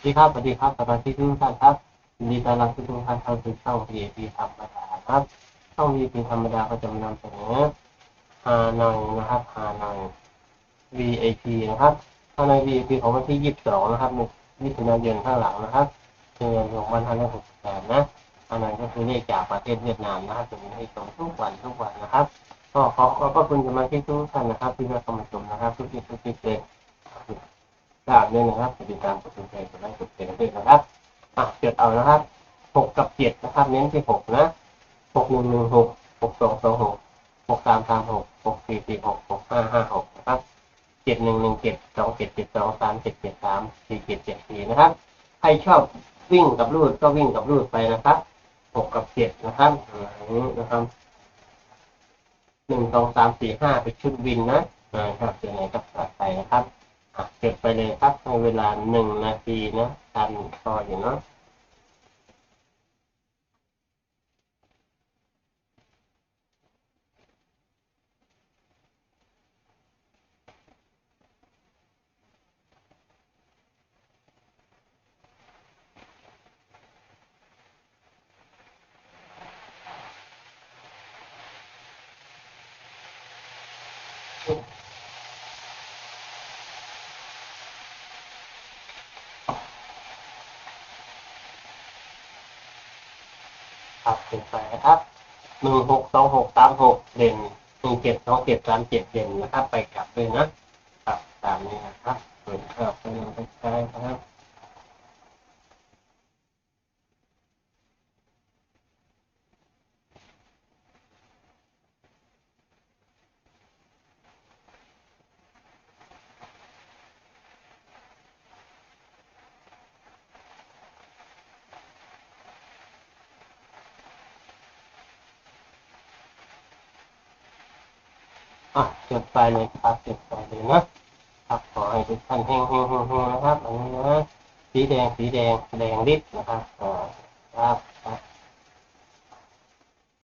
สวัสดีครับสวัสดีครับสมาชิกทุกท่านครับยินดีต้อนรับทุกท่านเข้าสู่ช่อง VIP ธรรมดาครับ ช่อง VIP ธรรมดาก็จะมานำเสนอฮานอยนะครับฮานอย VIP นะครับฮานอย VIP ของวันที่ 22 นะครับมิถุนายนข้างหลังนะครับเดือน2568นะฮานอยก็คือเลขจากประเทศเวียดนามนะครับจะมีให้ชมทุกวันทุกวันนะครับ ก็ขอขอบคุณสมาชิกทุกท่านนะครับ ที่มาเข้ามาชมนะครับ ทุกที่ทุกที่เป็น ทราบด้วยนะครับติดตามกดติดตามกดไลค์กดแชร์ด้วยนะครับอะเกิดเอานะครับหกกับเจ็ดนะครับ เน้นที่หกนะหกหนึ่งหนึ่งหกหกสองสองหกหกสามสามหกหกสี่สี่หกหกห้าห้าหกนะครับเจ็ดหนึ่งหนึ่งเจ็ดสองเจ็ดเจ็ดสองสามเจ็ดเจ็ดสามสี่เจ็ดเจ็ดสี่นะครับใครชอบวิ่งกับรูดก็วิ่งกับรูดไปนะครับหกกับเจ็ดนะครับอย่างนี้นะครับหนึ่งสองสามสี่ห้าเป็นชุดวินนะนะครับเดี๋ยวไหนกับตัดไปนะครับ เก็บไปเลยครับในเวลาหนึ่งนาทีนะทันพออยู่เนาะ ครับเก็บไปนะครับหนึ่งหกสองหกสามหกเด่นหนึ่งเจ็ดสองเจ็ดสามเจ็ดเด่นนะครับ ไปกลับด้วยนะครับตามนี้นะครับเปิดครับเป็นไปใช้นะครับ อะจบไปเลยครับเก็บไปเลยนะครับขอให้ทุกท่านแห้งเฮงเฮงนะครับอันนี้นะสีแดงสีแดงแดงริบนะครับอ่าครับ